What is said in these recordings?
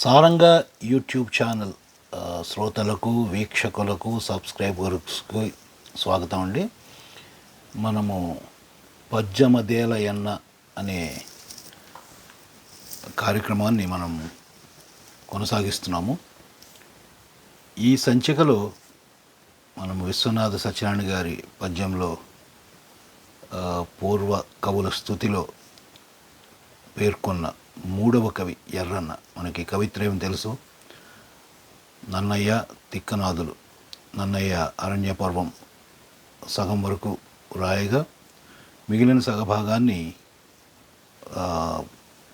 సారంగా YouTube channel శ్రోతలకు వీక్షకులకు సబ్స్క్రైబర్స్కి స్వాగతం అండి. మనము పద్యమదేల ఎన్న అనే కార్యక్రమాన్ని మనం కొనసాగిస్తున్నాము. ఈ సంచికలో మనం విశ్వనాథ సత్యనారాయణ గారి పద్యంలో పూర్వ కవుల స్థుతిలో పేర్కొన్న మూడవ కవి ఎర్రన్న. మనకి కవిత్రయం తెలుసు. నన్నయ్య తిక్కనాథులు నన్నయ్య అరణ్య పర్వం సగం వరకు రాయగా మిగిలిన సగభాగాన్ని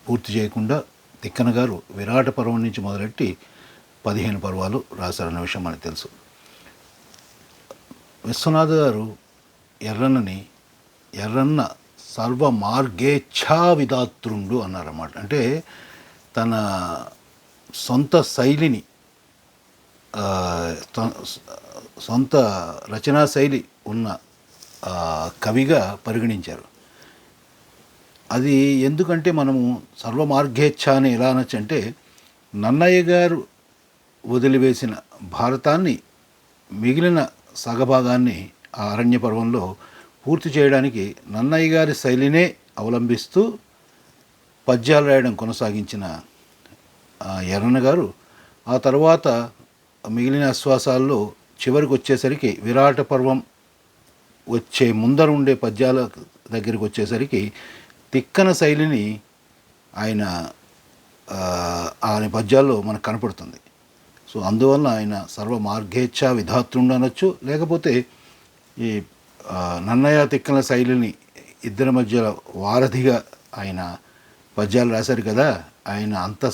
పూర్తి చేయకుండా తిక్కన గారు విరాట పర్వం నుంచి మొదలెట్టి పదిహేను పర్వాలు రాశారన్న విషయం మనకు తెలుసు. విశ్వనాథ్ గారు ఎర్రన్నని ఎర్రన్న సర్వ మార్గేచ్ఛా విధాతృండు అన్నారన్నమాట. అంటే తన సొంత శైలిని సొంత రచనా శైలి ఉన్న కవిగా పరిగణించారు. అది ఎందుకంటే మనము సర్వమార్గేచ్ఛ అని ఎలా అనొచ్చు అంటే నన్నయ్య గారు వదిలివేసిన భారతాన్ని మిగిలిన సగభాగాన్ని ఆ అరణ్య పర్వంలో పూర్తి చేయడానికి నన్నయ్య గారి శైలినే అవలంబిస్తూ పద్యాలు రాయడం కొనసాగించిన ఎర్రన్న గారు ఆ తర్వాత మిగిలిన ఆశ్వాసాల్లో చివరికి వచ్చేసరికి విరాట పర్వం వచ్చే ముందర ఉండే పద్యాల దగ్గరికి వచ్చేసరికి తిక్కన శైలిని ఆయన ఆయన పద్యాల్లో మనకు కనపడుతుంది. సో అందువల్ల ఆయన సర్వ మార్గేచ్ఛ విధాతృండు అనొచ్చు లేకపోతే ఈ నన్నయ్య తిక్కన శైలిని ఇద్దరి మధ్యలో వారధిగా ఆయన పద్యాలు రాశారు కదా ఆయన అంత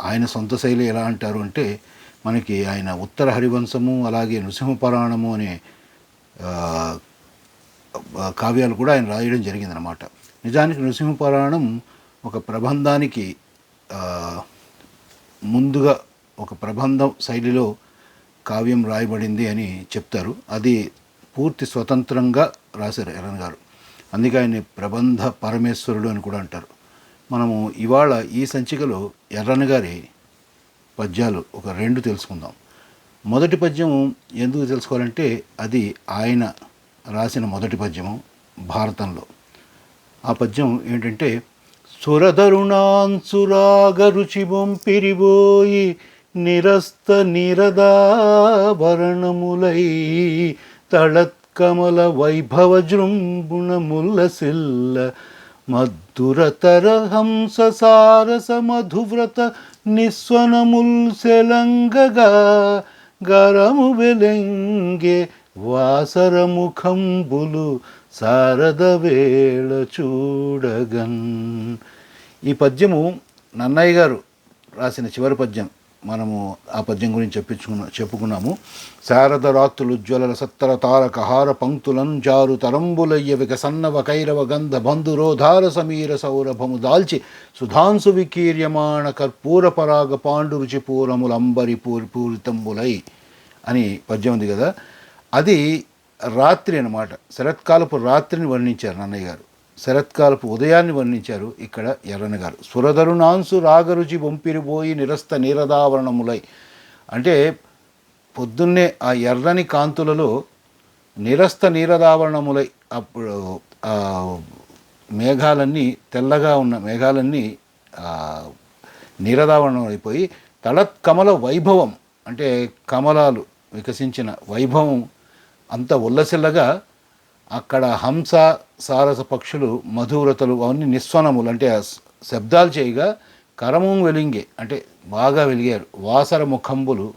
ఆయన సొంత శైలి ఎలా అంటారు అంటే మనకి ఆయన ఉత్తర హరివంశము అలాగే నృసింహపురాణము అనే కావ్యాలు కూడా ఆయన రాయడం జరిగిందనమాట నిజానికి నృసింహపురాణం ఒక ప్రబంధానికి ముందుగా ఒక ప్రబంధం శైలిలో కావ్యం రాయబడింది అని చెప్తారు. అది పూర్తి స్వతంత్రంగా రాశారు ఎర్రన్ గారు. అందుకే ఆయన ప్రబంధ పరమేశ్వరుడు అని కూడా అంటారు. మనము ఇవాళ ఈ సంచికలో ఎర్రన్ గారి పద్యాలు ఒక రెండు తెలుసుకుందాం. మొదటి పద్యం ఎందుకు తెలుసుకోవాలంటే అది ఆయన రాసిన మొదటి పద్యము భారతంలో. ఆ పద్యం ఏంటంటే సురధరుణాన్సురాగరుచి బొంపిరిబోయి నిరస్త నిరదాభరణములై తళత్కమల వైభవ జృంభుణముల్లసిల్ల మధురతర హంస సారస మధువ్రత నిస్వనముల్ సెలంగగా గరము వెలెంగే వాసరముఖంబులు శారద వేళ చూడగన్. ఈ పద్యము నన్నయ్య గారు రాసిన చివరి పద్యం. మనము ఆ పద్యం గురించి చెప్పించుకున్నా చెప్పుకున్నాము. శారద రాత్రులు జ్వలల సత్తర తారక హార పంక్తులను జారు తరంబులయ్య వికసన్నవ కైరవ గంధ బంధురోధార సమీర సౌరభము దాల్చి సుధాంసు వికీర్యమాణ కర్పూర పరాగ పాండు రుచి పూరములంబరి పూరి పూరితంబులై అని పద్యం ఉంది కదా. అది రాత్రి అనమాట శరత్కాలపు రాత్రిని వర్ణించారు నన్నయ్య గారు. శరత్కాలపు ఉదయాన్ని వర్ణించారు ఇక్కడ ఎర్రనగారు సురధరుణాంసు రాగరుచి బొంపిరిపోయి నిరస్త నీరదావరణములై. అంటే పొద్దున్నే ఆ ఎర్రని కాంతులలో నిరస్త నీరదావరణములై అప్పుడు మేఘాలన్నీ తెల్లగా ఉన్న మేఘాలన్నీ నీరదావరణం అయిపోయి తళత్ కమల వైభవం అంటే కమలాలు వికసించిన వైభవం అంత ఉల్లసిల్లగా అక్కడ హంస సారస పక్షులు మధువ్రతలు అవన్నీ నిస్వనములు. అంటే శబ్దాలు చేయగా కరమం వెలింగే అంటే బాగా వెలిగారు. వాసర ముఖంబులు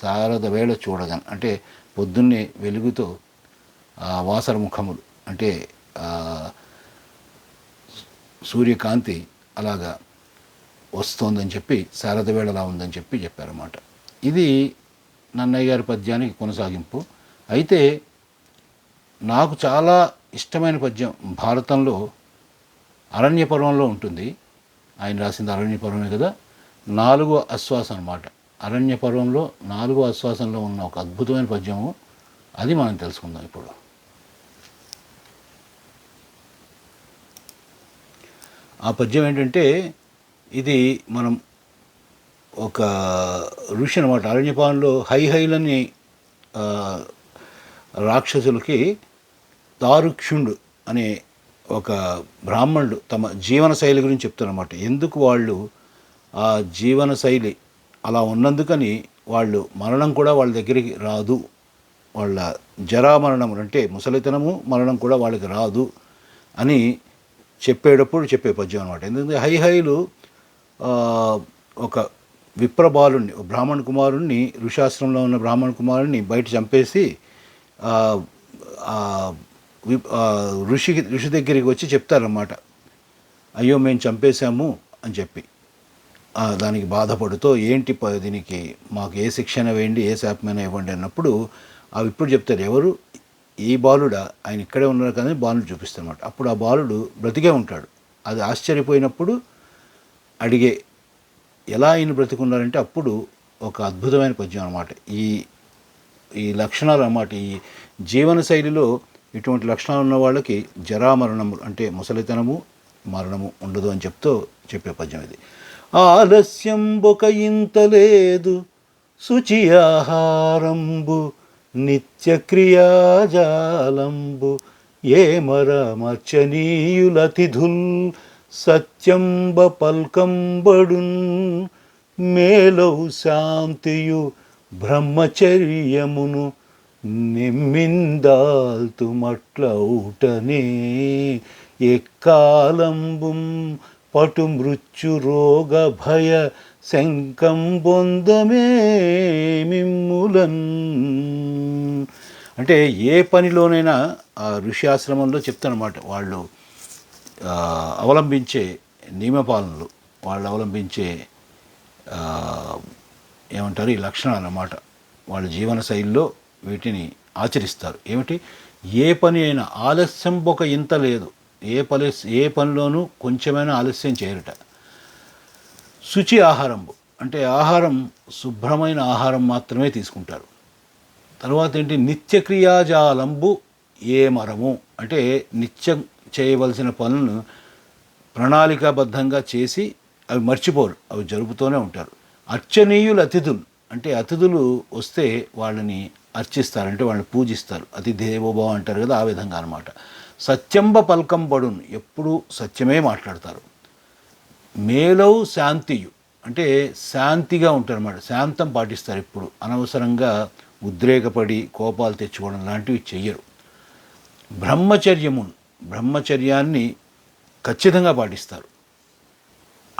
శారద వేళ చూడగన్ అంటే పొద్దున్నే వెలుగుతో ఆ వాసర ముఖములు అంటే సూర్యకాంతి అలాగా వస్తోందని చెప్పి శారద వేళలా ఉందని చెప్పి చెప్పారన్నమాట. ఇది నన్నయ్య గారి పద్యానికి కొనసాగింపు. అయితే నాకు చాలా ఇష్టమైన పద్యం భారతంలో అరణ్య పర్వంలో ఉంటుంది. ఆయన రాసింది అరణ్య పర్వమే కదా. నాలుగో అశ్వాసం అనమాట అరణ్య పర్వంలో నాలుగో అశ్వాసంలో ఉన్న ఒక అద్భుతమైన పద్యము. అది మనం తెలుసుకుందాం ఇప్పుడు. ఆ పద్యం ఏంటంటే ఇది మనం ఒక ఋషి అనమాట అరణ్యపాలెంలో హై హైలని రాక్షసులకి దారుక్షుండు అనే ఒక బ్రాహ్మణుడు తమ జీవన శైలి గురించి చెప్తారన్నమాట ఎందుకు వాళ్ళు ఆ జీవన శైలి అలా ఉన్నందుకని వాళ్ళు మరణం కూడా వాళ్ళ దగ్గరికి రాదు. వాళ్ళ జరామరణం అంటే ముసలితనము మరణం కూడా వాళ్ళకి రాదు అని చెప్పేటప్పుడు చెప్పే పద్యం అనమాట ఎందుకంటే హైహైలు ఒక విప్రబాలుణ్ణి ఒక బ్రాహ్మణ కుమారుణ్ణి ఋషాశ్రమంలో ఉన్న బ్రాహ్మణ కుమారుణ్ణి బయట చంపేసి ఋషి ఋషి దగ్గరికి వచ్చి చెప్తారన్నమాట. అయ్యో మేము చంపేశాము అని చెప్పి. దానికి బాధపడుతూ ఏంటి ప- దీనికి మాకు ఏ శిక్షణ వేయండి ఏ శాపమైనా ఇవ్వండి అన్నప్పుడు అవి ఇప్పుడు చెప్తారు. ఎవరు? ఈ బాలుడా. ఆయన ఇక్కడే ఉన్నారు కానీ బాలుడు చూపిస్తారన్నమాట. అప్పుడు ఆ బాలుడు బ్రతికే ఉంటాడు. అది ఆశ్చర్యపోయినప్పుడు అడిగే ఎలా ఆయన బ్రతికున్నారంటే అప్పుడు ఒక అద్భుతమైన పద్యం అనమాట ఈ ఈ లక్షణాలు అన్నమాట. ఈ జీవన శైలిలో ఇటువంటి లక్షణాలు ఉన్న వాళ్ళకి జరామరణము అంటే ముసలితనము మరణము ఉండదు అని చెప్తూ చెప్పే పద్యం ఇది. ఆలస్యం బొక ఇంత లేదు శుచి ఆహారంబు నిత్యక్రియాజాలంబు ఏ మరమర్చనీయులతిథుల్ సత్యంబ పల్కంబడున్ మేలౌ శాంతియు బ్రహ్మచర్యమును నిమ్మిందాల్తుమట్లౌటనే. ఎక్కాలంబుం పటు మృత్యు రోగ భయ శంకం బొందమే మిమ్ములన్. అంటే ఏ పనిలోనైనా ఆ ఋషి ఆశ్రమంలో చెప్తానమాట వాళ్ళు అవలంబించే నియమపాలనలు వాళ్ళు అవలంబించే ఏమంటారు? ఈ లక్షణాలు అన్నమాట. వాళ్ళ జీవన శైలిలో వీటిని ఆచరిస్తారు. ఏమిటి? ఏ పని అయినా ఆలస్యం ఒక ఇంత లేదు. ఏ పని ఏ పనిలోనూ కొంచెమైనా ఆలస్యం చేయరుట శుచి ఆహారంబు. అంటే ఆహారం శుభ్రమైన ఆహారం మాత్రమే తీసుకుంటారు. తర్వాత ఏంటి? నిత్యక్రియాజాలంబు ఏ మరము. అంటే నిత్యం చేయవలసిన పనులను ప్రణాళికాబద్ధంగా చేసి అవి మర్చిపోరు. అవి జరుపుతూనే ఉంటారు. అర్చనీయులు అతిథులు. అంటే అతిథులు వస్తే వాళ్ళని అర్చిస్తారు. అంటే వాళ్ళని పూజిస్తారు. అతి దేవోభవ అంటారు కదా ఆ విధంగా అనమాట సత్యంబ పల్కం పడును ఎప్పుడూ సత్యమే మాట్లాడతారు. మేలవు శాంతియు. అంటే శాంతిగా ఉంటారు అన్నమాట. శాంతం పాటిస్తారు ఎప్పుడు. అనవసరంగా ఉద్రేకపడి కోపాలు తెచ్చుకోవడం లాంటివి చెయ్యరు. బ్రహ్మచర్యము బ్రహ్మచర్యాన్ని ఖచ్చితంగా పాటిస్తారు.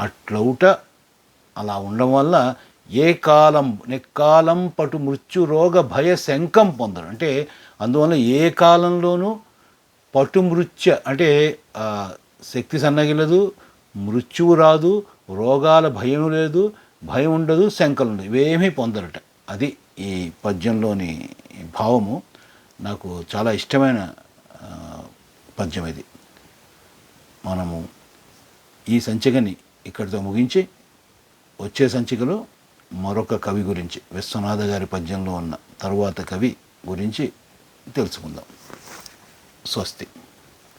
అట్లౌట అలా ఉండడం వల్ల ఏ కాలం నెక్కాలం పటు మృత్యు రోగ భయ శంకం పొందరు అంటే అందువల్ల ఏ కాలంలోనూ పటు మృత్య అంటే శక్తి సన్నగిలదు మృత్యువు రాదు రోగాల భయం లేదు భయం ఉండదు శంకలు ఉండదు ఇవేమీ పొందరట. అది ఈ పద్యంలోని భావము. నాకు చాలా ఇష్టమైన పద్యం ఇది. మనము ఈ సంచికని ఇక్కడితో ముగించి వచ్చే సంచికలో మరొక కవి గురించి విశ్వనాథ గారి పద్యంలో ఉన్న తరువాత కవి గురించి తెలుసుకుందాం. స్వస్తి.